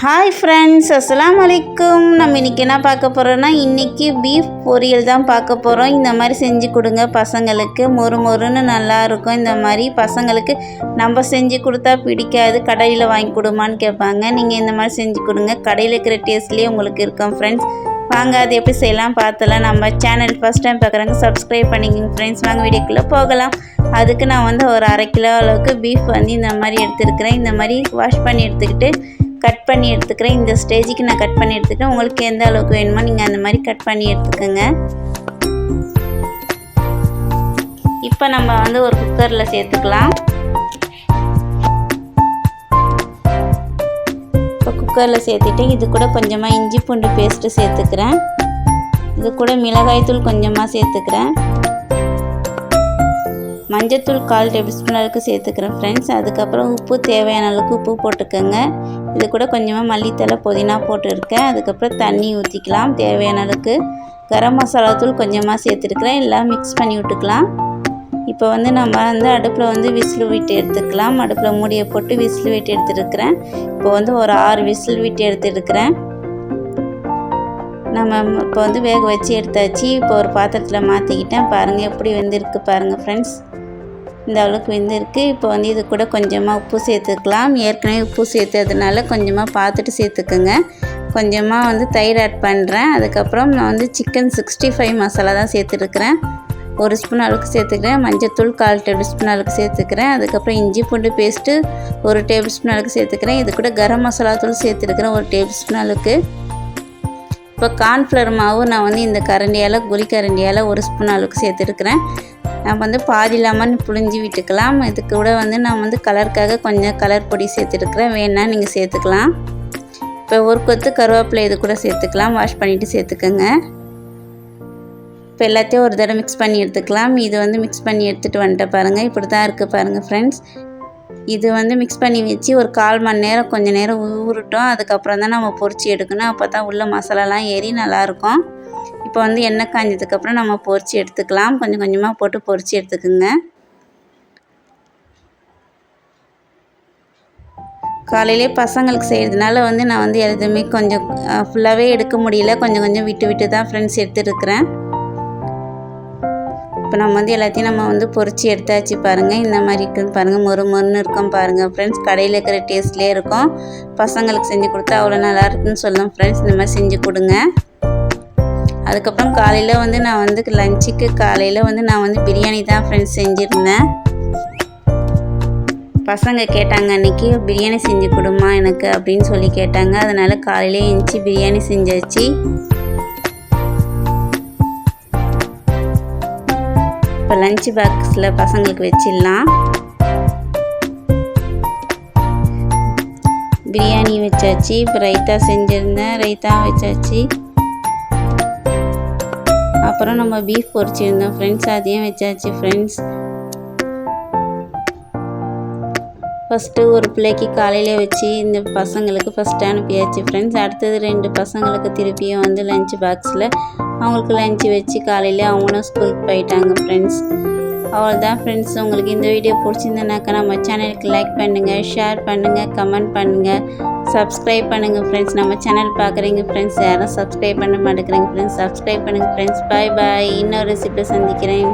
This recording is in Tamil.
ஹாய் ஃப்ரெண்ட்ஸ் அஸ்லாம் அலைக்கும் நம்ம இன்றைக்கி என்ன பார்க்க போகிறோன்னா இன்றைக்கி பீஃப் பொரியல் தான் பார்க்க போகிறோம் இந்த மாதிரி செஞ்சு கொடுங்க பசங்களுக்கு. மொறு மொறுன்னு நல்லா இருக்கும். இந்த மாதிரி பசங்களுக்கு நம்ம செஞ்சு கொடுத்தா பிடிக்காது. கடையில் வாங்கி கொடுமான்னு கேட்பாங்க. நீங்கள் இந்த மாதிரி செஞ்சு கொடுங்க. கடையில் இருக்கிற டேஸ்ட்லேயே உங்களுக்கு இருக்கும் ஃப்ரெண்ட்ஸ் வாங்க அது எப்படி செய்யலாம் பார்த்தலாம். நம்ம சேனல் ஃபஸ்ட் டைம் பார்க்குறாங்க சப்ஸ்கிரைப் பண்ணிக்கோங்க ஃப்ரெண்ட்ஸ் வாங்க வீடியோக்குள்ளே போகலாம். அதுக்கு நான் வந்து ஒரு அரை கிலோ அளவுக்கு பீஃப் வந்து இந்த மாதிரி எடுத்துருக்கிறேன். இந்த மாதிரி வாஷ் பண்ணி எடுத்துக்கிட்டு கட் பண்ணி எடுத்துக்கிறேன். இந்த ஸ்டேஜுக்கு நான் கட் பண்ணி எடுத்துக்கிறேன். உங்களுக்கு எந்த அளவுக்கு வேணுமோ நீங்கள் அந்த மாதிரி கட் பண்ணி எடுத்துக்கோங்க. இப்போ நம்ம வந்து ஒரு குக்கரில் சேர்த்துக்கலாம். இப்போ குக்கரில் சேர்த்துட்டு இது கூட கொஞ்சமாக இஞ்சி பூண்டு பேஸ்ட்டு சேர்த்துக்கிறேன். இது கூட மிளகாய்த்தூள் கொஞ்சமாக சேர்த்துக்கிறேன். மஞ்சத்தூள் கால் டேபிள் ஸ்பூன் அளவுக்கு சேர்த்துக்கிறேன் ஃப்ரெண்ட்ஸ் அதுக்கப்புறம் உப்பு தேவையான அளவுக்கு உப்பு போட்டுக்கோங்க. இது கூட கொஞ்சமாக மல்லித்தலை புதினா போட்டுருக்கேன். அதுக்கப்புறம் தண்ணி ஊற்றிக்கலாம் தேவையான அளவுக்கு கரம் மசாலா தூள் கொஞ்சமாக சேர்த்துருக்குறேன். எல்லாம் மிக்ஸ் பண்ணி விட்டுக்கலாம். இப்போ வந்து நம்ம வந்து அடுப்பில் வந்து விசில் விட்டு எடுத்துக்கலாம். அடுப்பில் மூடியை போட்டு விசில் விட்டு எடுத்துருக்கிறேன். இப்போ வந்து ஒரு ஆறு விசில் விட்டு எடுத்துருக்கிறேன். நம்ம இப்போ வந்து வேக வச்சு எடுத்தாச்சு. இப்போ ஒரு பாத்திரத்தில் மாற்றிக்கிட்டேன் பாருங்கள் எப்படி வெந்திருக்கு பாருங்கள் ஃப்ரெண்ட்ஸ் இந்த அளவுக்கு வெந்திருக்கு. இப்போ வந்து இது கூட கொஞ்சமாக உப்பு சேர்த்துக்கலாம். ஏற்கனவே உப்பு சேர்த்ததுனால கொஞ்சமாக பார்த்துட்டு சேர்த்துக்குங்க. கொஞ்சமாக வந்து தயிர் ஆட் பண்ணுறேன் அதுக்கப்புறம் நான் வந்து சிக்கன் சிக்ஸ்டி ஃபைவ் மசாலா தான் சேர்த்துருக்குறேன். ஒரு ஸ்பூன் அளவுக்கு சேர்த்துக்கிறேன். மஞ்சத்தூள் கால் டேபிள் ஸ்பூன் அளவுக்கு சேர்த்துக்கிறேன். அதுக்கப்புறம் இஞ்சி பூண்டு பேஸ்ட்டு ஒரு டேபிள் ஸ்பூன் அளவுக்கு சேர்த்துக்கிறேன். இது கூட கரம் மசாலா தூள் சேர்த்துருக்குறேன். ஒரு டேபிள் ஸ்பூன் அளவுக்கு. இப்போ கார்ன்ஃப்ளவர் மாவு நான் வந்து இந்த கரண்டியால் குழி கரண்டியால் ஒரு ஸ்பூன் அளவுக்கு சேர்த்துருக்குறேன். நான் வந்து பாதி லெமன் புழிஞ்சி விட்டுக்கலாம். இது கூட வந்து நான் வந்து கலருக்காக கொஞ்சம் கலர் பொடி சேர்த்துருக்குறேன். வேணால் நீங்கள் சேர்த்துக்கலாம். இப்போ ஒரு கொத்து கருவேப்பிலை இது கூட சேர்த்துக்கலாம். வாஷ் பண்ணிவிட்டு சேர்த்துக்கோங்க. இப்போ எல்லாத்தையும் ஒரு தடவை மிக்ஸ் பண்ணி எடுத்துக்கலாம். இது வந்து மிக்ஸ் பண்ணி எடுத்துகிட்டு வந்துட்டேன் பாருங்கள் இப்படி தான் இருக்குது பாருங்கள் ஃப்ரெண்ட்ஸ் இது வந்து மிக்ஸ் பண்ணி வச்சு ஒரு கால் மணி நேரம் கொஞ்சம் நேரம் ஊறட்டும். அதுக்கப்புறம் தான் நம்ம பொரிச்சு எடுக்கணும். அப்போ தான் உள்ள மசாலாலாம் ஏறி நல்லாயிருக்கும். இப்போ வந்து எண்ணெய் காஞ்சதுக்கப்புறம் நம்ம பொரிச்சு எடுத்துக்கலாம். கொஞ்சம் கொஞ்சமாக போட்டு பொரிச்சு எடுத்துக்கோங்க. காலையிலே பசங்களுக்கு செய்கிறதுனால வந்து நான் வந்து எதுவுமே கொஞ்சம் ஃபுல்லாகவே எடுக்க முடியல. கொஞ்சம் கொஞ்சம் விட்டு விட்டு தான் ஃப்ரெண்ட்ஸ் எடுத்துருக்குறேன். இப்போ நம்ம வந்து எல்லாத்தையும் நம்ம வந்து பொறிச்சு எடுத்தாச்சு பாருங்கள் இந்த மாதிரி இருக்குன்னு பாருங்கள் மொறு மொறுன்னு இருக்கும் பாருங்கள் ஃப்ரெண்ட்ஸ் கடையில் இருக்கிற டேஸ்ட்லேயே இருக்கும். பசங்களுக்கு செஞ்சு கொடுத்தா அவ்வளோ நல்லா இருக்குன்னு சொல்லலாம் ஃப்ரெண்ட்ஸ் இந்த மாதிரி செஞ்சு கொடுங்க. அதுக்கப்புறம் காலையில் வந்து நான் வந்து லஞ்சுக்கு காலையில் வந்து நான் வந்து பிரியாணி தான் ஃப்ரெண்ட்ஸ் செஞ்சுருந்தேன். பசங்க கேட்டாங்க அன்றைக்கி பிரியாணி செஞ்சு கொடுமா எனக்கு? அப்படின்னு சொல்லி கேட்டாங்க. அதனால் காலையிலே எழுந்துச்சி பிரியாணி செஞ்சாச்சு. இப்போ லஞ்ச் பாக்ஸில் பசங்களுக்கு வச்சிடலாம். பிரியாணி வச்சாச்சு இப்போ ரைத்தா செஞ்சுருந்தேன் ரைத்தா வச்சாச்சு. அப்புறம் நம்ம பீஃப் பொரிச்சிருந்தோம். ஃப்ரெண்ட்ஸ் அதையும் வச்சாச்சு ஃப்ரெண்ட்ஸ் ஃபஸ்ட்டு ஒரு பிள்ளைக்கு காலையிலே வச்சு இந்த பசங்களுக்கு ஃபஸ்ட்டு அனுப்பியாச்சு ஃப்ரெண்ட்ஸ் அடுத்தது ரெண்டு பசங்களுக்கு திருப்பியும் வந்து லஞ்ச் பாக்ஸில் அவங்களுக்கு லஞ்சு வச்சு காலையிலே அவங்களும் ஸ்கூலுக்கு போயிட்டாங்க ஃப்ரெண்ட்ஸ் அவ்வளோதான் ஃப்ரெண்ட்ஸ் உங்களுக்கு இந்த வீடியோ பிடிச்சிருந்தனாக்கா நம்ம சேனலுக்கு லைக் பண்ணுங்கள் ஷேர் பண்ணுங்கள் கமெண்ட் பண்ணுங்கள் சப்ஸ்கிரைப் பண்ணுங்கள் ஃப்ரெண்ட்ஸ் நம்ம சேனல் பார்க்குறீங்க ஃப்ரெண்ட்ஸ் யாரும் சப்ஸ்கிரைப் பண்ண மாட்டேங்கிறீங்க ஃப்ரெண்ட்ஸ் சப்ஸ்கிரைப் பண்ணுங்கள் ஃப்ரெண்ட்ஸ் பாய் பாய் இன்னொரு ரெசிபியில் சந்திக்கிறேன்.